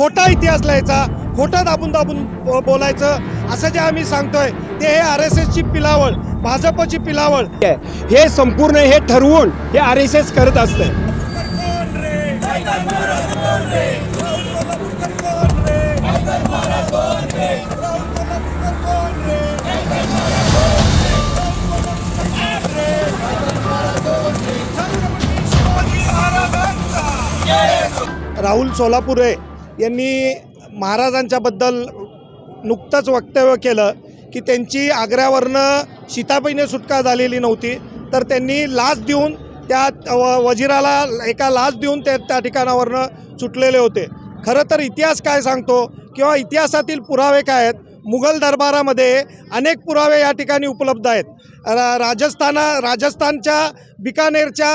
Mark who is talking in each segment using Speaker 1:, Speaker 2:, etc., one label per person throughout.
Speaker 1: खोटा इतिहास लिहायचा खोटं दाबून दाबून बोलायचं असं जे आम्ही सांगतोय ते हे आर एस एसची पिलावळ भाजपची पिलावळ.
Speaker 2: हे संपूर्ण हे ठरवून हे आर एस एस करत असतं
Speaker 1: राहुल सोलापुरे यांनी महाराजांच्याबद्दल नुकतंच वक्तव्य केलं की त्यांची आग्र्यावरनं सीताबाईने सुटका झालेली नव्हती तर त्यांनी लाच देऊन त्या व- वजिराला एका लाच देऊन ते त्या ठिकाणावरनं सुटलेले होते. खरं तर इतिहास काय सांगतो किंवा इतिहासातील पुरावे काय आहेत? मुघल दरबारामध्ये अनेक पुरावे या ठिकाणी उपलब्ध आहेत. रा राजस्थाना राजस्थानच्या बिकानेरच्या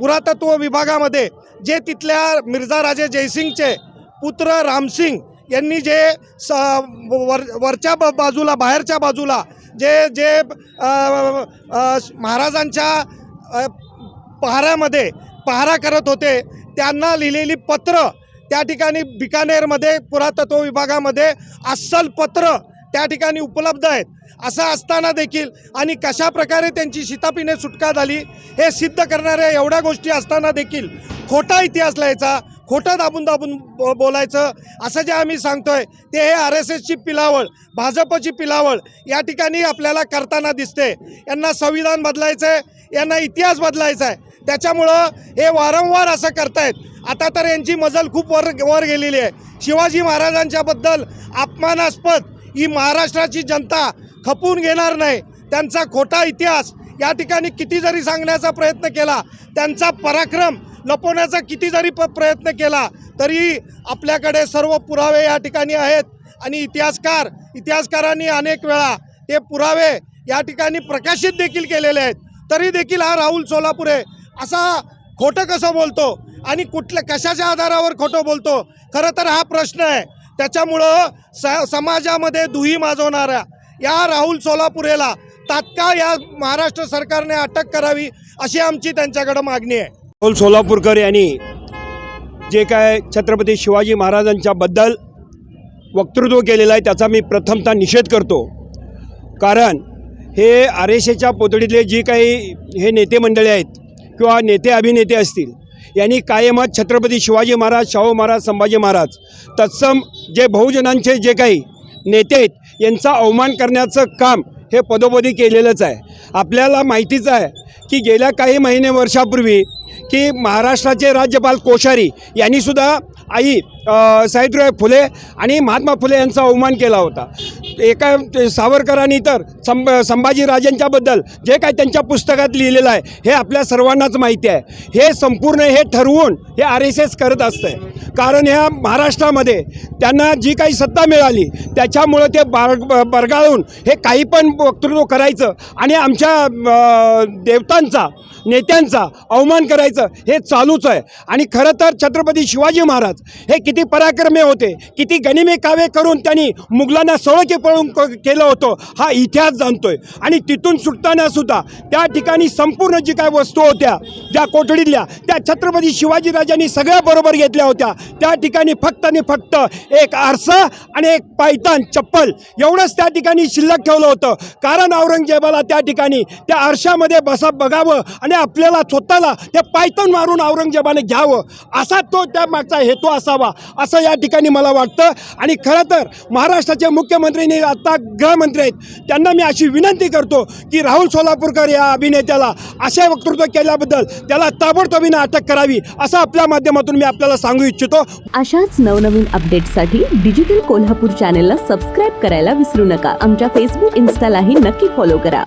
Speaker 1: पुरातत्व विभागामध्ये जे तिथल्या मिर्झा राजे जयसिंगचे पुत्र रामसिंग यांनी जे स वर वरच्या ब- बाजूला बाहेरच्या बाजूला जे जे महाराजांच्या पहाऱ्यामध्ये पहारा करत होते त्यांना लिहिलेली पत्र त्या ठिकाणी बिकानेरमध्ये पुरातत्व विभागामध्ये अस्सल पत्र त्या ठिकाणी उपलब्ध आहेत. असं असताना देखील आणि कशा प्रकारे त्यांची शितापिने सुटका झाली हे सिद्ध करणाऱ्या एवढ्या गोष्टी असताना देखील खोटा इतिहास लिहायचा खोटं दाबून दाबून बोलायचं असं जे आम्ही सांगतोय ते हे आर एस एसची पिलावळ भाजपची पिलावळ या ठिकाणी आपल्याला करताना दिसते. यांना संविधान बदलायचं आहे यांना इतिहास बदलायचा आहे त्याच्यामुळं हे वारंवार असं करतायत. आता तर यांची मजल खूप वर वर गेलेली आहे. शिवाजी महाराजांच्याबद्दल अपमानास्पद ही महाराष्ट्राची जनता खपून घेणार नाही. त्यांचा खोटा इतिहास या ठिकाणी किती जरी सांगण्याचा प्रयत्न केला त्यांचा पराक्रम लपवण्याचा किती जरी प प्रयत्न केला तरी आपल्याकडे सर्व पुरावे या ठिकाणी आहेत. आणि इतिहासकार इतिहासकारांनी अनेक वेळा ते पुरावे या ठिकाणी प्रकाशित देखील केलेले आहेत. तरी देखील हा राहुल सोलापुरे असा खोटं कसं बोलतो आणि कुठल्या कशाच्या आधारावर खोटं बोलतो? खरं तर हा प्रश्न आहे. त्याच्यामुळं स समाजामध्ये दुही माजवणाऱ्या या राहुल सोलापुरेला तात्काळ या महाराष्ट्र सरकारने अटक करावी अशी आमची त्यांच्याकडं मागणी आहे.
Speaker 2: राहुल सोलापूरकर यांनी जे काय छत्रपती शिवाजी महाराजांच्याबद्दल वक्तृत्व केलेलं आहे त्याचा मी प्रथमतः निषेध करतो. कारण हे आर एस एच्या पोतडीतले जी काही हे नेते मंडळी आहेत किंवा नेते अभिनेते असतील यांनी कायमच छत्रपती शिवाजी महाराज शाहू महाराज संभाजी महाराज तत्सम जे बहुजनांचे जे काही नेते आहेत यांचा अवमान करण्याचं काम हे पदोपदी केलेलंच आहे. आपल्याला माहितीच आहे की गेल्या काही महिने वर्षापूर्वी की महाराष्ट्राचे राज्यपाल कोश्यारी यांनीसुद्धा आई अ, सावित्रीबाई फुले आणि महात्मा फुले यांचा अवमान केला होता. एका ते सावरकरांनी तर संभ संभाजीराजांच्याबद्दल जे काय त्यांच्या पुस्तकात लिहिलेलं आहे हे आपल्या सर्वांनाच माहिती आहे. हे संपूर्ण हे ठरवून हे आर एस एस करत असतंय. कारण ह्या महाराष्ट्रामध्ये त्यांना जी काही सत्ता मिळाली त्याच्यामुळं ते बार ब- बरगाळून हे काही पण वक्तृत्व करायचं आणि आमच्या देवतांचा नेत्यांचा अवमान करायचं हे चालूच आहे. आणि खरं तर छत्रपती शिवाजी महाराज हे किती पराक्रमे होते किती गनिमे कावे करून त्यांनी मुघलांना सळके पळून क- केलं होतं हा इतिहास जाणतोय. आणि तिथून सुटताना सुद्धा त्या ठिकाणी संपूर्ण जी काय वस्तू होत्या ज्या कोठडीतल्या त्या छत्रपती शिवाजीराजांनी सगळ्या बरोबर घेतल्या होत्या. त्या ठिकाणी फक्त आणि फक्त एक आरसा आणि एक पायतान चप्पल एवढंच त्या ठिकाणी शिल्लक ठेवलं होतं. कारण औरंगजेबाला त्या ठिकाणी त्या आरशामध्ये बसा बघावं आणि आपल्याला स्वतःला ते पायतन मारून औरंगजेबाने घ्यावं. असा तो त्या मागचा हेतू असावा. असं या ठिकाणी मला वाटतं. आणि खरं तर महाराष्ट्राचे मुख्यमंत्रीने आत्ता गृहमंत्री आहेत त्यांना मी अशी विनंती करतो की राहुल सोलापूरकर या अभिनेत्याला अशा वक्तृत्व केल्याबद्दल त्याला ताबडतोबीने अटक करावी असं आपल्या माध्यमातून मी आपल्याला सांगू इच्छितो.
Speaker 3: अशाच नवनवीन अपडेटसाठी डिजिटल कोल्हापूर चॅनेलला सबस्क्राईब करायला विसरू नका. आमच्या फेसबुक इन्स्टालाही नक्की फॉलो करा.